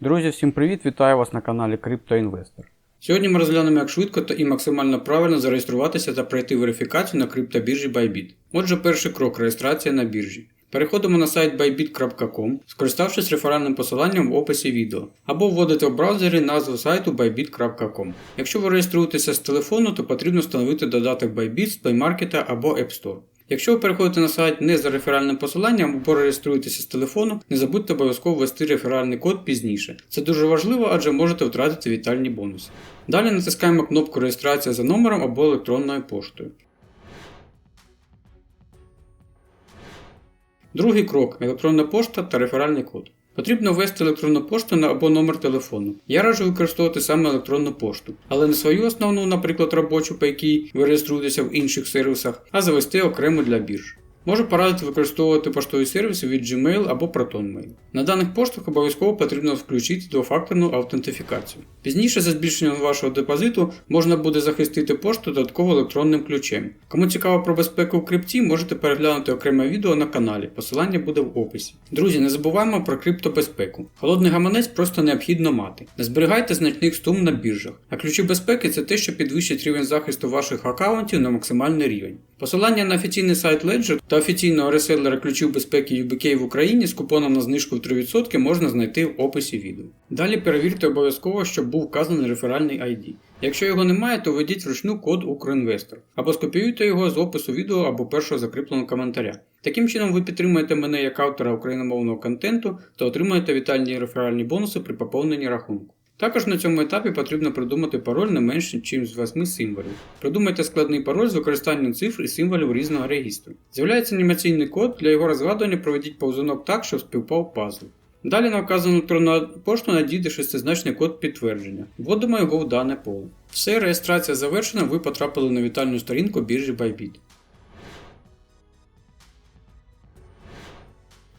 Друзі, всім привіт! Вітаю вас на каналі CryptoInvestor. Сьогодні ми розглянемо, як швидко та і максимально правильно зареєструватися та пройти верифікацію на криптобіржі Bybit. Отже, перший крок реєстрація на біржі. Переходимо на сайт bybit.com, скориставшись реферальним посиланням в описі відео, або вводите в браузері назву сайту bybit.com. Якщо ви реєструєтеся з телефону, то потрібно встановити додаток Bybit з Play Market або App Store. Якщо ви переходите на сайт не за реферальним посиланням або реєструєтеся з телефону, не забудьте обов'язково ввести реферальний код пізніше. Це дуже важливо, адже можете втратити вітальні бонуси. Далі натискаємо кнопку реєстрація за номером або електронною поштою. Другий крок електронна пошта та реферальний код. Потрібно ввести електронну пошту на або номер телефону. Я раджу використовувати саме електронну пошту, але не свою основну, наприклад, робочу, по якій ви реєструєтеся в інших сервісах, а завести окремо для бірж. Можу порадити використовувати поштові сервіси від Gmail або ProtonMail. На даних поштах обов'язково потрібно включити двофакторну аутентифікацію. Пізніше за збільшенням вашого депозиту можна буде захистити пошту додатково електронним ключем. Кому цікаво про безпеку в крипті, можете переглянути окреме відео на каналі, посилання буде в описі. Друзі, не забуваємо про криптобезпеку. Холодний гаманець просто необхідно мати. Не зберігайте значних сум на біржах, а ключі безпеки це те, що підвищить рівень захисту ваших аккаунтів на максимальний рівень. Посилання на офіційний сайт Ledger та офіційного реселера ключів безпеки UBK в Україні з купоном на знижку в 3% можна знайти в описі відео. Далі перевірте обов'язково, щоб був вказаний реферальний ID. Якщо його немає, то введіть вручну код Укрінвестор або скопіюйте його з опису відео або першого закріпленого коментаря. Таким чином ви підтримуєте мене як автора україномовного контенту та отримуєте вітальні реферальні бонуси при поповненні рахунку. Також на цьому етапі потрібно придумати пароль не менше, ніж з 8 символів. Придумайте складний пароль з використанням цифр і символів різного регістру. З'являється анімаційний код, для його розгадування проведіть повзунок так, щоб співпав пазл. Далі на вказану електронну пошту надійде шестизначний код підтвердження. Вводимо його в дане поле. Все, реєстрація завершена, ви потрапили на вітальну сторінку біржі Bybit.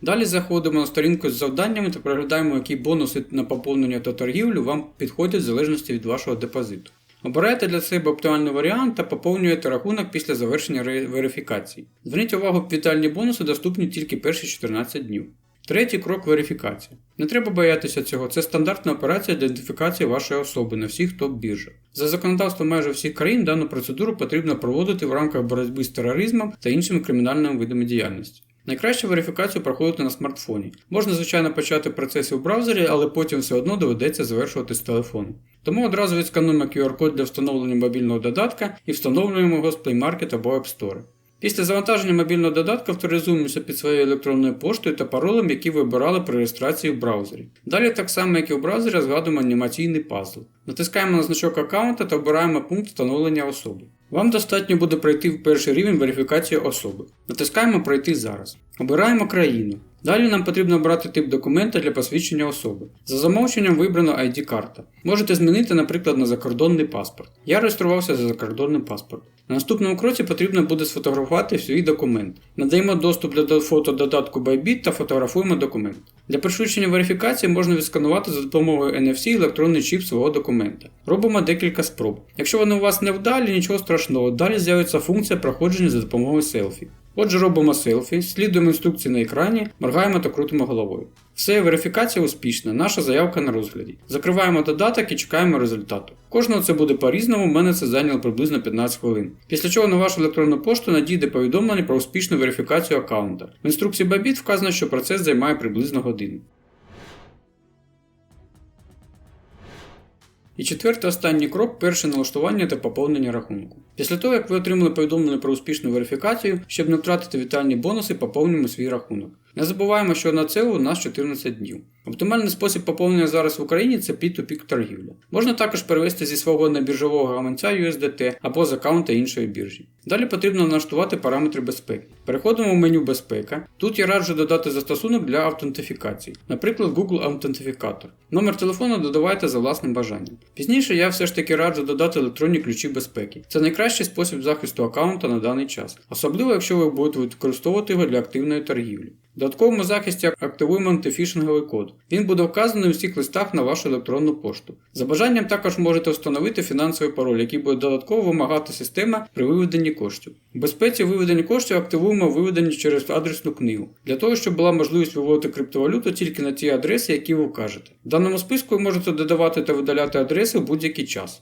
Далі заходимо на сторінку з завданнями та переглядаємо, які бонуси на поповнення та торгівлю вам підходять в залежності від вашого депозиту. Обираєте для себе оптимальний варіант та поповнюєте рахунок після завершення верифікації. Зверніть увагу, вітальні бонуси доступні тільки перші 14 днів. Третій крок верифікація. Не треба боятися цього, це стандартна операція ідентифікації вашої особи на всіх топ-біржах. За законодавством майже всіх країн дану процедуру потрібно проводити в рамках боротьби з тероризмом та іншими кримінальними видами діяльності. Найкраще верифікацію проходити на смартфоні. Можна, звичайно, почати процес у браузері, але потім все одно доведеться завершувати з телефону. Тому одразу відскануємо QR-код для встановлення мобільного додатка і встановлюємо його з Play Market або App Store. Після завантаження мобільного додатка авторизуємося під своєю електронною поштою та паролем, які ви обирали при реєстрації в браузері. Далі, так само як і в браузері, згадуємо анімаційний пазл. Натискаємо на значок аккаунта та обираємо пункт встановлення особи. Вам достатньо буде пройти в перший рівень верифікації особи. Натискаємо Пройти зараз. Обираємо країну. Далі нам потрібно обрати тип документа для посвідчення особи. За замовченням вибрано ID-карта. Можете змінити, наприклад, на закордонний паспорт. Я реєструвався за закордонним паспортом. На наступному кроці потрібно буде сфотографувати свій документ. Надаємо доступ для фото додатку Bybit та фотографуємо документ. Для пришвидшення верифікації можна відсканувати за допомогою NFC електронний чіп свого документа. Робимо декілька спроб. Якщо вони у вас не вдалі, нічого страшного, далі з'явиться функція проходження за допомогою селфі. Отже, робимо селфі, слідуємо інструкції на екрані, моргаємо та крутимо головою. Все, верифікація успішна, наша заявка на розгляді. Закриваємо додаток і чекаємо результату. Кожного це буде по-різному, в мене це зайняло приблизно 15 хвилин. Після чого на вашу електронну пошту надійде повідомлення про успішну верифікацію аккаунта. В інструкції Bybit вказано, що процес займає приблизно годину. І четвертий останній крок перше налаштування та поповнення рахунку. Після того, як ви отримали повідомлення про успішну верифікацію, щоб не втратити вітальні бонуси, поповнюємо свій рахунок. Не забуваємо, що на це у нас 14 днів. Оптимальний спосіб поповнення зараз в Україні це P2P торгівля. Можна також перевести зі свого небіржового гаманця USDT або з аккаунта іншої біржі. Далі потрібно налаштувати параметри безпеки. Переходимо в меню Безпека. Тут я раджу додати застосунок для автентифікації, наприклад, Google Аутентифікатор. Номер телефону додавайте за власним бажанням. Пізніше я все ж таки раджу додати електронні ключі безпеки. Це найкраще найкращий спосіб захисту аккаунта на даний час, особливо якщо ви будете використовувати його для активної торгівлі. В додатковому захисті активуємо антифішинговий код. Він буде вказаний у всіх листах на вашу електронну пошту. За бажанням також можете встановити фінансовий пароль, який буде додатково вимагати система при виведенні коштів. В безпеці виведення коштів активуємо виведення через адресну книгу, для того, щоб була можливість виводити криптовалюту тільки на ті адреси, які ви вкажете. В даному списку ви можете додавати та видаляти адреси в будь-який час.